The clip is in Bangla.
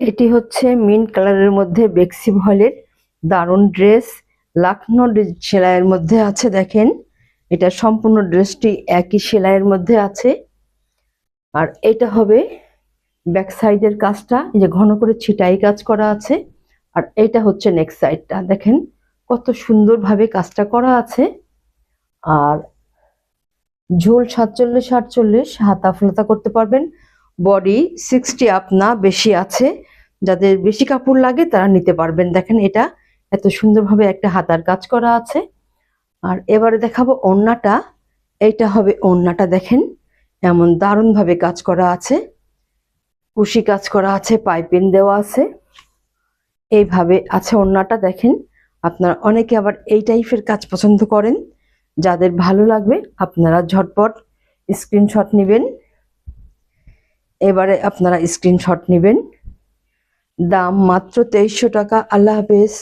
এটি হচ্ছে মিন্ট কালারের মধ্যে বেক্সি ভয়েলের দারুণ ড্রেস। লাখনো সেলাইয়ের মধ্যে আছে, দেখেন। এটা সম্পূর্ণ ড্রেসটি একই সেলাইয়ের মধ্যে আছে। আর এটা হবে ব্যাক সাইডের কাজটা যে ঘন করে ছিটাই কাজ করা আছে। আর এটা হচ্ছে নেক্সট সাইডটা, দেখেন। কত সুন্দরভাবে কাজটা করা আছে। আর ঝোল সাতচল্লিশ আটচল্লিশ, হাতা ফলতা করতে পারবেন। বডি সিক্সটি আপ না বেশি আছে। যাদের বেশি কাপড় লাগে তারা নিতে পারবেন। দেখেন এটা এত সুন্দরভাবে একটা হাতার কাজ করা আছে। আর এবারে দেখাবো ওড়নাটা। এইটা হবে ওড়নাটা, দেখেন। এমন দারুণভাবে কাজ করা আছে। কুশি কাজ করা আছে, পাইপিং দেওয়া আছে। এইভাবে আছে ওড়নাটা, দেখেন। আপনারা অনেকে আবার এই টাইপের কাজ পছন্দ করেন। যাদের ভালো লাগবে, আপনারা ঝটপট স্ক্রিনশট নেবেন। এবারে আপনারা স্ক্রিনশট নেবেন। দাম মাত্র তেইশশো টাকা। আল্লাহ হাফেজ।